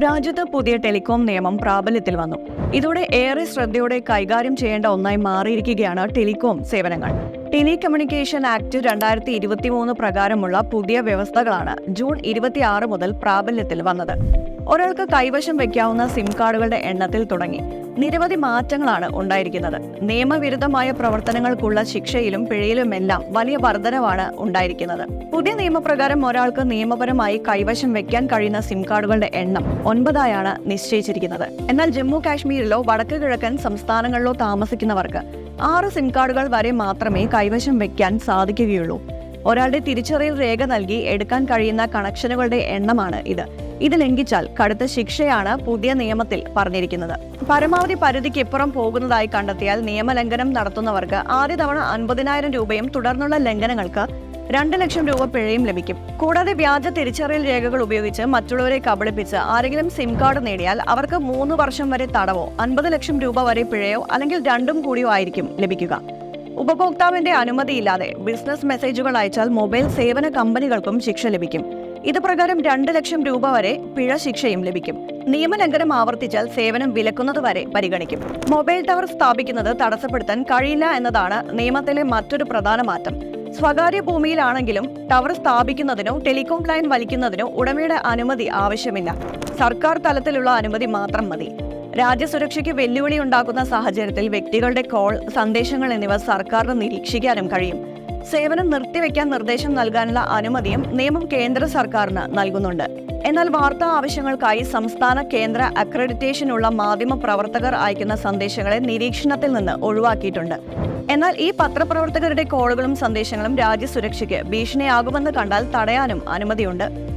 രാജ്യത്ത് പുതിയ ടെലികോം നിയമം പ്രാബല്യത്തിൽ വന്നു. ഇതോടെ ഏറെ ശ്രദ്ധയോടെ കൈകാര്യം ചെയ്യേണ്ട ഒന്നായി മാറിയിരിക്കുകയാണ് ടെലികോം സേവനങ്ങൾ. ടെലി കമ്മ്യൂണിക്കേഷൻ ആക്ട് രണ്ടായിരത്തി ഇരുപത്തി മൂന്ന് പ്രകാരമുള്ള പുതിയ വ്യവസ്ഥകളാണ് ജൂൺ ഇരുപത്തിയാറ് മുതൽ പ്രാബല്യത്തിൽ വന്നത്. ഒരാൾക്ക് കൈവശം വയ്ക്കാവുന്ന സിം കാർഡുകളുടെ എണ്ണത്തിൽ തുടങ്ങി. നിരവധി മാറ്റങ്ങളാണ് ഉണ്ടായിരിക്കുന്നത്. നിയമവിരുദ്ധമായ പ്രവർത്തനങ്ങൾക്കുള്ള ശിക്ഷയിലും പിഴയിലുമെല്ലാം വലിയ വർധനവാണ് ഉണ്ടായിരിക്കുന്നത്. പുതിയ നിയമപ്രകാരം ഒരാൾക്ക് നിയമപരമായി കൈവശം വെക്കാൻ കഴിയുന്ന സിം കാർഡുകളുടെ എണ്ണം ഒൻപതായാണ് നിശ്ചയിച്ചിരിക്കുന്നത്. എന്നാൽ ജമ്മു കാശ്മീരിലോ വടക്ക് കിഴക്കൻ സംസ്ഥാനങ്ങളിലോ താമസിക്കുന്നവർക്ക് ആറ് സിം കാർഡുകൾ വരെ മാത്രമേ കൈവശം വെക്കാൻ സാധിക്കുകയുള്ളൂ. ഒരാളുടെ തിരിച്ചറിയൽ രേഖ നൽകി എടുക്കാൻ കഴിയുന്ന കണക്ഷനുകളുടെ എണ്ണമാണ് ഇത്. ഇത് ലംഘിച്ചാൽ കടുത്ത ശിക്ഷയാണ് പുതിയ നിയമത്തിൽ പറഞ്ഞിരിക്കുന്നത്. പരമാവധി പരിധിക്ക് ഇപ്പുറം പോകുന്നതായി കണ്ടെത്തിയാൽ നിയമലംഘനം നടത്തുന്നവർക്ക് ആദ്യ തവണ അൻപതിനായിരം രൂപയും തുടർന്നുള്ള ലംഘനങ്ങൾക്ക് രണ്ട് ലക്ഷം രൂപ പിഴയും ലഭിക്കും. കൂടാതെ വ്യാജ തിരിച്ചറിയൽ രേഖകൾ ഉപയോഗിച്ച് മറ്റുള്ളവരെ കബളിപ്പിച്ച് ആരെങ്കിലും സിം കാർഡ് നേടിയാൽ അവർക്ക് മൂന്ന് വർഷം വരെ തടവോ അൻപത് ലക്ഷം രൂപ വരെ പിഴയോ അല്ലെങ്കിൽ രണ്ടും കൂടിയോ ആയിരിക്കും ലഭിക്കുക. ഉപഭോക്താവിന്റെ അനുമതിയില്ലാതെ ബിസിനസ് മെസ്സേജുകൾ അയച്ചാൽ മൊബൈൽ സേവന കമ്പനികൾക്കും ശിക്ഷ ലഭിക്കും. ഇത് പ്രകാരം രണ്ട് ലക്ഷം രൂപ വരെ പിഴ ശിക്ഷയും ലഭിക്കും. നിയമലംഘനം ആവർത്തിച്ചാൽ സേവനം വിലക്കുന്നത് വരെ പരിഗണിക്കും. മൊബൈൽ ടവർ സ്ഥാപിക്കുന്നത് തടസ്സപ്പെടുത്താൻ കഴിയില്ല എന്നതാണ് നിയമത്തിലെ മറ്റൊരു പ്രധാന മാറ്റം. സ്വകാര്യ ഭൂമിയിലാണെങ്കിലും ടവർ സ്ഥാപിക്കുന്നതിനോ ടെലികോം ലൈൻ വലിക്കുന്നതിനോ ഉടമയുടെ അനുമതി ആവശ്യമില്ല. സർക്കാർ തലത്തിലുള്ള അനുമതി മാത്രം മതി. രാജ്യസുരക്ഷയ്ക്ക് വെല്ലുവിളി ഉണ്ടാക്കുന്ന സാഹചര്യത്തിൽ വ്യക്തികളുടെ കോൾ സന്ദേശങ്ങൾ എന്നിവ സർക്കാരിന് നിരീക്ഷിക്കാനും കഴിയും. സേവനം നിർത്തിവെക്കാൻ നിർദ്ദേശം നൽകാനുള്ള അനുമതിയും നിയമം കേന്ദ്ര സർക്കാരിന് നൽകുന്നുണ്ട്. എന്നാൽ വാർത്താ ആവശ്യങ്ങൾക്കായി സംസ്ഥാന കേന്ദ്ര അക്രഡിറ്റേഷനുള്ള മാധ്യമ പ്രവർത്തകർ അയക്കുന്ന സന്ദേശങ്ങളെ നിരീക്ഷണത്തിൽ നിന്ന് ഒഴിവാക്കിയിട്ടുണ്ട്. എന്നാൽ ഈ പത്രപ്രവർത്തകരുടെ കോളുകളും സന്ദേശങ്ങളും രാജ്യസുരക്ഷയ്ക്ക് ഭീഷണിയാകുമെന്ന് കണ്ടാൽ തടയാനും അനുമതിയുണ്ട്.